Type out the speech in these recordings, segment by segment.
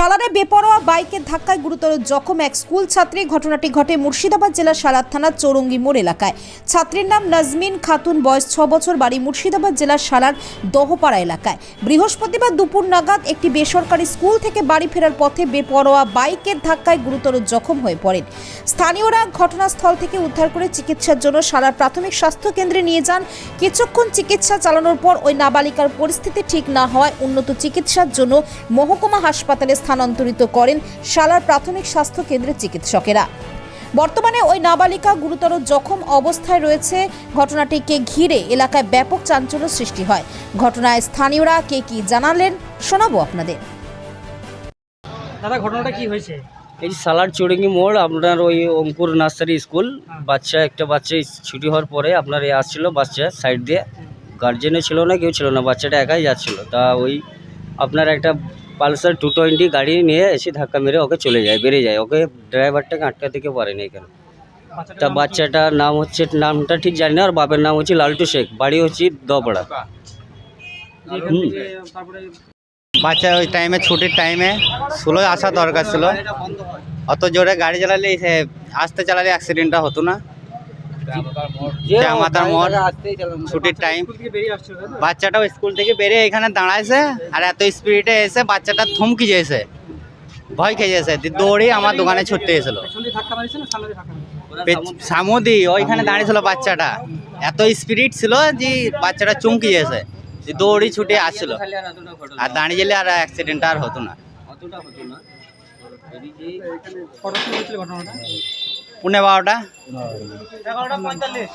সালারে বেপরোয়া বাইকের ধাক্কায় গুরুতর জখম এক স্কুল ছাত্রী। ঘটনাটি ঘটে মুর্শিদাবাদ জেলার সালার থানার চৌরঙ্গি মোড় এলাকায়। ছাত্রীর নাম নাজমিন খাতুন, বয়স ছ বছর, বাড়ি মুর্শিদাবাদ জেলার সালার দহপাড়া এলাকায়। বৃহস্পতিবার দুপুর নাগাদ একটি বেসরকারি স্কুল থেকে বাড়ি ফেরার পথে বেপরোয়া বাইকের ধাক্কায় গুরুতর জখম হয়ে পড়েন। স্থানীয়রা ঘটনাস্থল থেকে উদ্ধার করে চিকিৎসার জন্য সালার প্রাথমিক স্বাস্থ্য কেন্দ্রে নিয়ে যান। কিছুক্ষণ চিকিৎসা চালানোর পর ওই নাবালিকার পরিস্থিতি ঠিক না হওয়ায় উন্নত চিকিৎসার জন্য মহকুমা হাসপাতালে স্থানান্তরিত করেন সালার প্রাথমিক স্বাস্থ্য কেন্দ্রের চিকিৎসকেরা। বর্তমানে ওই নাবালিকা গুরুতর জখম অবস্থায় রয়েছে। ঘটনাটিকে ঘিরে এলাকায় ব্যাপক চাঞ্চল্য সৃষ্টি হয়। ঘটনায় স্থানীয়রা কে কি জানালেন শোনাবো আপনাদের। দাদা ঘটনাটা কি হয়েছে? এই সালার চুড়িঙ্গি মোড় আপনার ওই অঙ্কুর নার্সারি স্কুল। বাচ্চা একটা বাচ্চা ছুটি হওয়ার পরে আপনার এ আসছিল বাচ্চা সাইড দিয়ে। গার্জেনও ছিল না কেউ ছিল না বাচ্চাটা একাই যাচ্ছিল। তা ওই আপনার একটা পালসার টু টোয়েন্টি গাড়ি নিয়ে এসে ধাক্কা মেরে ওকে চলে যায় বেরিয়ে যায়। ওকে ড্রাইভারটাকে আটকাতে কেউ পারেনি এখানে তা বাচ্চাটার নাম হচ্ছে নামটা ঠিক জানি না আর বাপের নাম হচ্ছে লালটু শেখ বাড়ি হচ্ছে দপড়া হুম। বাচ্চা ওই টাইমে ছুটির টাইমে স্কুলে আসা দরকার ছিল। অত জোরে গাড়ি চালালে সে আস্তে চালালে অ্যাক্সিডেন্টটা হতো না। জামাতার মোড় ছুটির টাইম স্কুল থেকে বেরিয়ে আসছিল তাই তো? বাচ্চাটা স্কুল থেকে বেরিয়ে এখানে দাঁড়াইছে আর এত স্পিডে এসে বাচ্চাটা থমকি যেছে ভয় খেয়ে দৌড়ে আমার দোকানে ছুটতে এসেছিল। সামুদি ওইখানে দাঁড়িয়েছিল বাচ্চাটা। এত স্পিরিট ছিল যে বাচ্চাটা চমকি যেছে দিয়ে দৌড়ি ছুটে আসছিল। আর দাঁড়িয়ে গেলে আর অ্যাক্সিডেন্ট আর হতো না। অতটা হতো না। পুনে বারোটা?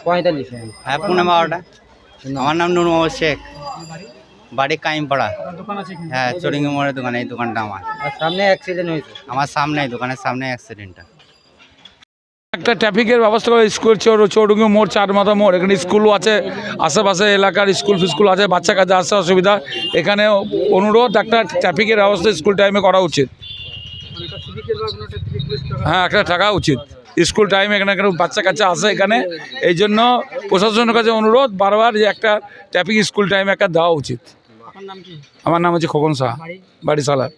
পঁয়তাল্লিশ। হ্যাঁ পুনে বারোটা। আমার নাম নুর মোহাম্মদ শেখ। বাড়ি কাইমপাড়া। হ্যাঁ চরিঙ্গি মোড়ের দোকানে এই দোকানটা আমার। সামনে অ্যাক্সিডেন্ট হয়েছে। আমার সামনে দোকানের সামনে অ্যাক্সিডেন্টটা একটা ট্রাফিকের ব্যবস্থা করে স্কুল চৌর চৌডুঙ্গি মোড় চার মাথা মোড়। এখানে স্কুলও আছে আশেপাশে এলাকার স্কুল ফিস্কুল আছে বাচ্চা কাছে আসতে অসুবিধা। এখানে অনুরোধ একটা ট্রাফিকের ব্যবস্থা স্কুল টাইমে করা উচিত। হ্যাঁ একটা থাকা উচিত। স্কুল টাইমে এখানে কেন বাচ্চা কাচ্চা আসে এখানে। এই জন্য প্রশাসনের কাছে অনুরোধ বারবার যে একটা ট্যাপিং স্কুল টাইম একটা দেওয়া উচিত। আমার নাম হচ্ছে খোকন শাহ বাড়ি বাড়ি সালার